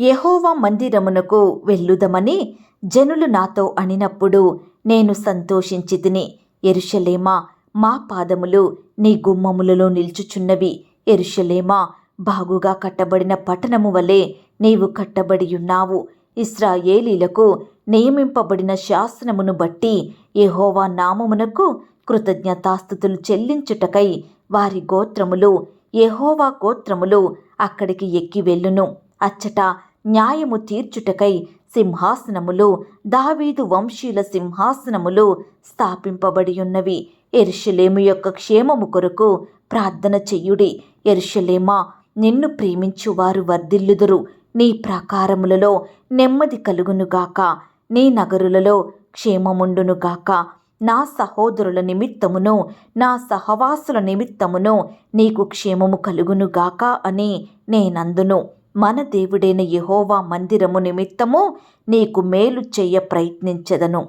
యహోవా మందిరమునకు వెళ్ళుదమని జనులు నాతో అనినప్పుడు నేను సంతోషించి తిని ఎరుషలేమా మా పాదములు నీ గుమ్మములలో నిల్చుచున్నవి. ఎరుషలేమా బాగుగా కట్టబడిన పట్టణము వలె నీవు కట్టబడి ఉన్నావు. ఇస్రాయేలీలకు నియమింపబడిన శాసనమును బట్టి యహోవా నామమునకు కృతజ్ఞతాస్థుతులు చెల్లించుటకై వారి గోత్రములు యహోవా గోత్రములు అక్కడికి ఎక్కి వెళ్ళును. అచ్చట న్యాయము తీర్చుటకై సింహాసనములు దావీదు వంశీయుల సింహాసనములు స్థాపింపబడి ఉన్నవి ఎరుషలేము యొక్క క్షేమము కొరకు ప్రార్థన చెయ్యుడి ఎరుషలేమా నిన్ను ప్రేమించువారు వర్ధిల్లుదురు. నీ ప్రాకారములలో నెమ్మది కలుగునుగాక నీ నగరులలో క్షేమముండునుగాక నా సహోదరుల నిమిత్తమును నా సహవాసుల నిమిత్తమును నీకు క్షేమము కలుగునుగాక అని నేనందును. మన దేవుడైన యహోవా మందిరము నిమిత్తము నీకు మేలు చెయ్య ప్రయత్నించెదను.